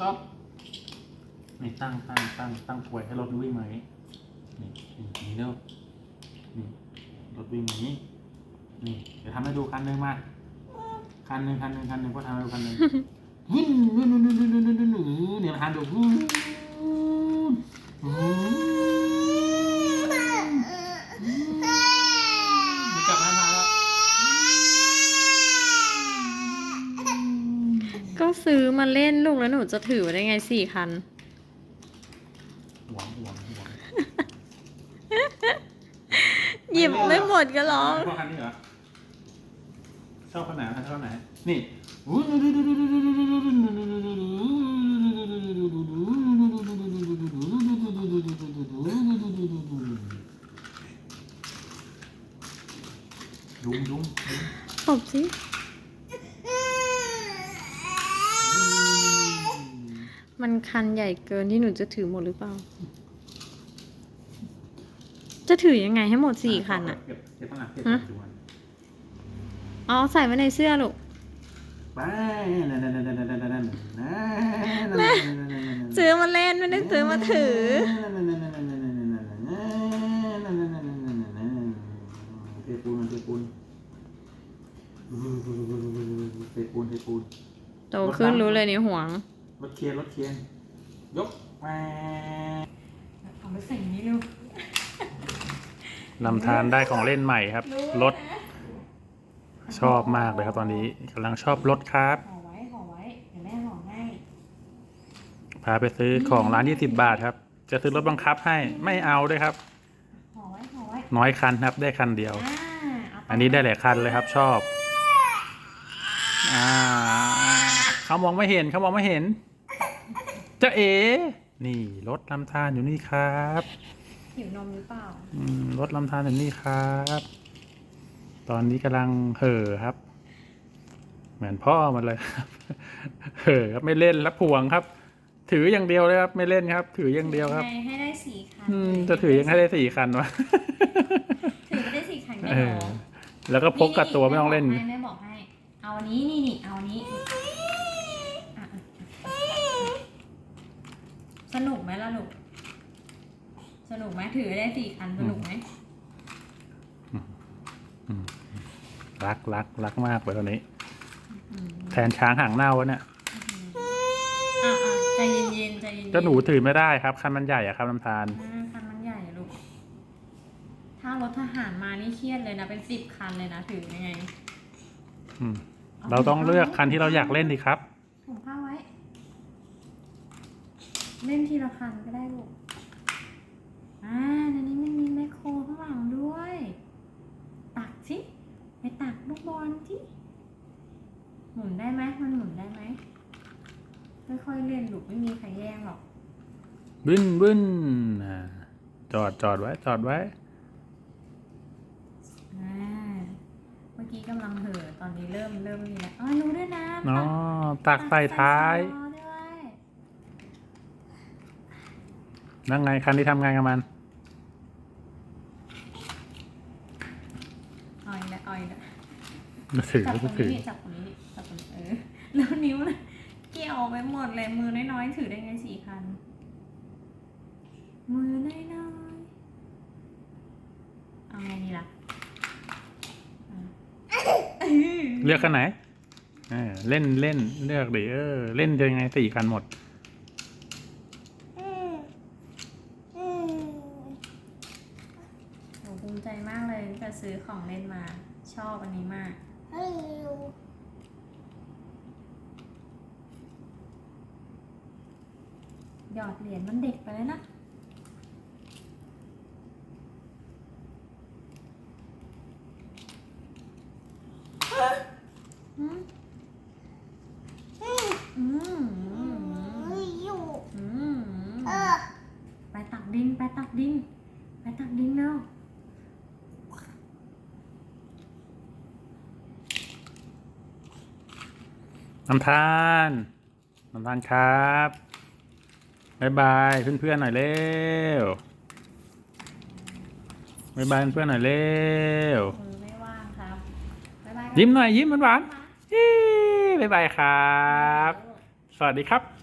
ก็นี่ตั้งตั้งตั้งตั้งกลวยให้รถวิ่งมาองนี้นี่นี่เนาะนี่รถวิ่งอย่างนี้ นี่เดี๋ยวทำให้ดูคันหนึ่งมาคันหนึ่งคันหนึ่งคันหนึ่งก็ทำให้ดูคันหนึ่งวิ่งวิ่งวิ่งวิ่งวิ่งวิ่งเนี่ยคันเดียว ก็ซื้อมาเล่นลูกแล้วหนูจะถือไว้ได้ไงสี่คันหวงหวงหวงหยิบไม่หมดก็ร้องชอบคันนี้เหรอชอบคันไหนชอบคันไหน นี่ยุงยุงตบสิ มันคันใหญ่เกินที่หนูจะถือหมดหรือเปล่า จะถือยังไงให้หมดสี่คันอะเก็บเก็บข้างหลังเก็บฮะดูมันอ๋อใส่ไว้ในเสื้อลูกไปซื้อมาเล่นไม่ได้ซื้อมาถือเทปูนเทปูนเทปูนเทปูนโตขึ้นรู้เลยนี่ห่วง รถเคียนรถเคียนยกมาเอาไปใส่นี้ลูกลำธารได้ของเล่นใหม่ครับ รถ ชอบมากเลยครับตอนนี้กำลังชอบรถครับ ห่อไว้ห่อไว้เดี๋ยวแม่ห่อให้พาไปซื้อของร้าน20บาทครับ จะซื้อรถบังคับให้ไม่เอาด้วยครับ ห่อไว้ห่อไว้น้อยคันครับได้คันเดียว อ่าเอาปอันนี้ได้หลายคันเลยครับชอบ อ่าเขามองไม่เห็นเขามองไม่เห็นเจ้าเอ๋นี่รถลำธารอยู่นี่ครับหิวนมหรือเปล่า อืมรถลำธารอยู่นี่ครับ ตอนนี้กำลังเห่อครับ เหมือนพ่อมันเลยครับ เห่อครับไม่เล่นแล้วพวงครับ ถืออย่างเดียวเลยครับ ไม่เล่นครับ ถืออย่างเดียวครับให้ให้ได้สี่คันอืมจะถือยังให้ได้สี่คันวะถือไม่ได้สี่คันไม่เอหรออแล้วก็พกกับตัวไม่ต้องเล่นแม่บอกให้ เอาอันนี้นี่นี่เอาอันนี้อะอะอะ สนุกไหมล่ะลูก สนุกไหมถือได้สี่คันสนุกไหมรักรักรักมากเลยตอนนี้อืมแทนช้างหางเน่าวะเนี่ยอะอะใจเย็นๆใจเย็นๆก็หนูถือไม่ได้ครับ คันมันใหญ่อะครับลำธารอ่าคันมันใหญ่อะลูก ถ้ารถทหารมานี่เครียดเลยนะ เป็นสิบคันเลยนะ ถือยังไงอืมเราต้องเลือกคันที่เราอยากเล่นดีครับ ถุงผ้าไว้ เล่นทีละคันก็ได้ลูก อ่าในนี้มันมีแมคโครข้างหลังด้วย ตักสิไปตักลูกบอลสิหมุนได้ไหมมันหมุนได้ไหมค่อยๆเล่นลูกไม่มีใครแย่งหรอกบึ้นบึ้นอ่าจอดจอดไว้จอดไว้อ่าเมื่อกี้กำลังเห่อตอนนี้เริ่มเริ่มมีแล้วอ๋อรู้ด้วยนะอ๋อตักใส่ท้าย ตักใส่ล้อด้วย นั่งไงคันที่ทำงานกับมันเอาอีกแล้วเอาอีกแล้วถือจับก็คนถือนี้จับคนนี้นี่จับคนนี้เออแล้วนิ้วนะเกี่ยวไปหมดเลยมือน้อยๆถือได้ไงสี่คัน มือน้อยๆเอาไงดีล่ะอะเลือกคันไหนเออเล่นเล่นเลือกดิเออ เล่นจะยังไงสี่คันหมด หนูภูมิใจมากเลยที่จะ ซื้อของเล่นมา ชอบอันนี้มากหยอดเหรียญมันเด็กไปเลยนะอืมอืมอืมไปตักดิน ไปตักดิน ไปตักดินเร็ว น้ำทานน้ำทานครับบายบายเพื่อนๆหน่อยเร็วบายบายเพื่อนๆหน่อยเร็วมือไม่ว่างครับบ๊ายบายยิ้มหน่อยยิ้มหวานๆยิ้มบายบายครับ สวัสดีครับ